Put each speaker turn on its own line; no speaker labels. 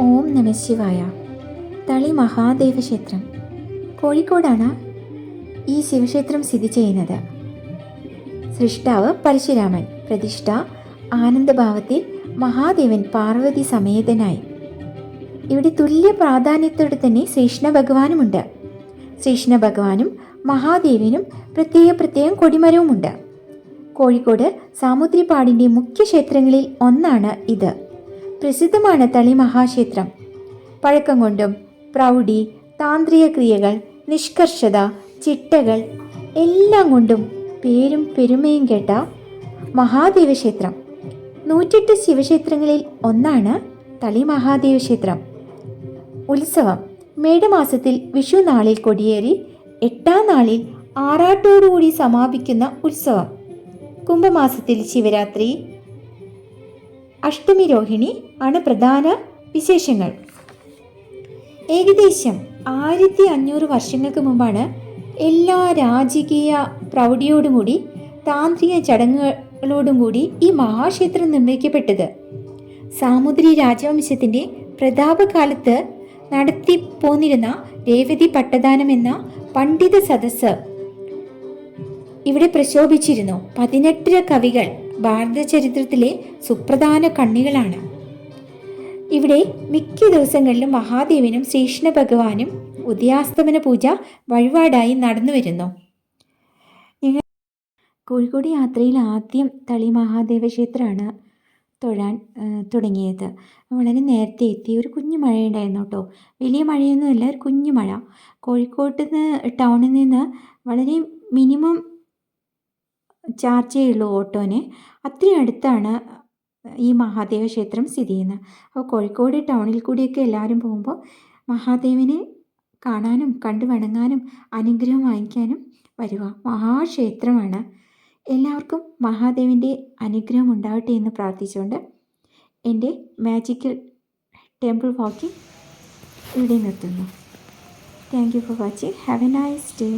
ഓം നമ ശിവായ. തളി മഹാദേവ ക്ഷേത്രം. കോഴിക്കോടാണ് ഈ ശിവക്ഷേത്രം സ്ഥിതി ചെയ്യുന്നത്. സൃഷ്ടാവ് പരശുരാമൻ. പ്രതിഷ്ഠ ആനന്ദഭാവത്തിൽ മഹാദേവൻ പാർവതി സമേതനായി. ഇവിടെ തുല്യ പ്രാധാന്യത്തോടെ തന്നെ ശ്രീകൃഷ്ണ ഭഗവാനുമുണ്ട്. ശ്രീകൃഷ്ണ ഭഗവാനും മഹാദേവനും പ്രത്യേക പ്രത്യേകം കൊടിമരവുമുണ്ട്. കോഴിക്കോട് സാമുദ്രിപ്പാടിന്റെ മുഖ്യ ക്ഷേത്രങ്ങളിൽ ഒന്നാണ് ഇത്. പ്രസിദ്ധമാണ് തളി മഹാക്ഷേത്രം. പഴക്കം കൊണ്ടും പ്രൗഢി താന്ത്രിക ക്രിയകൾ നിഷ്കർഷത ചിട്ടകൾ എല്ലാം കൊണ്ടും പേരും പെരുമയും കേട്ട മഹാദേവക്ഷേത്രം. നൂറ്റെട്ട് ശിവക്ഷേത്രങ്ങളിൽ ഒന്നാണ് തളി മഹാദേവ ക്ഷേത്രം ഉത്സവം മേടമാസത്തിൽ വിഷു നാളിൽ കൊടിയേറി എട്ടാം നാളിൽ ആറാട്ടോടുകൂടി സമാപിക്കുന്ന ഉത്സവം. കുംഭമാസത്തിൽ ശിവരാത്രി അഷ്ടമി രോഹിണി ആണ് പ്രധാന വിശേഷങ്ങൾ. ഏകദേശം ആയിരത്തി അഞ്ഞൂറ് വർഷങ്ങൾക്ക് മുമ്പാണ് എല്ലാ രാജകീയ പ്രൗഢിയോടുകൂടി താന്ത്രിക ചടങ്ങുകളോടും കൂടി ഈ മഹാക്ഷേത്രം നിർമ്മിക്കപ്പെട്ടത്. സാമുദ്രി രാജവംശത്തിന്റെ പ്രതാപകാലത്ത് നടത്തി പോന്നിരുന്ന രേവതി പട്ടദാനം എന്ന പണ്ഡിത സദസ്സ് ഇവിടെ പ്രശോഭിച്ചിരുന്നു. പതിനെട്ടര കവികൾ. ഭാരത ചരിത്രത്തിലെ സുപ്രധാന കണ്ണികളാണ്. ഇവിടെ മിക്ക ദിവസങ്ങളിലും മഹാദേവനും ശ്രീകൃഷ്ണ ഭഗവാനും ഉദയാസ്തമന പൂജ വഴിപാടായി നടന്നു വരുന്നു. ഞങ്ങൾ കോഴിക്കോട് യാത്രയിൽ ആദ്യം തളി മഹാദേവ ക്ഷേത്രമാണ് തൊഴാൻ തുടങ്ങിയത്. വളരെ നേരത്തെ എത്തി. ഒരു കുഞ്ഞു മഴയുണ്ടായിരുന്നു കേട്ടോ. വലിയ മഴയൊന്നുമല്ല ഒരു കുഞ്ഞു മഴ. കോഴിക്കോട്ട് നിന്ന് ടൗണിൽ നിന്ന് വളരെ മിനിമം ചാർജേ ഉള്ളൂ ഓട്ടോന് അത്രയും അടുത്താണ് ഈ മഹാദേവ ക്ഷേത്രം സ്ഥിതി ചെയ്യുന്നത്. അപ്പോൾ കോഴിക്കോട് ടൗണിൽ കൂടിയൊക്കെ എല്ലാവരും പോകുമ്പോൾ മഹാദേവനെ കാണാനും കണ്ടു വണങ്ങാനും അനുഗ്രഹം വാങ്ങിക്കാനും വരിക. മഹാക്ഷേത്രമാണ്. എല്ലാവർക്കും മഹാദേവന്റെ അനുഗ്രഹം ഉണ്ടാവട്ടെ എന്ന് പ്രാർത്ഥിച്ചുകൊണ്ട് എന്റെ മാജിക്കൽ ടെമ്പിൾ വാക്കിംഗ് ഇവിടെ നിർത്തുന്നു. Thank you for watching have a nice day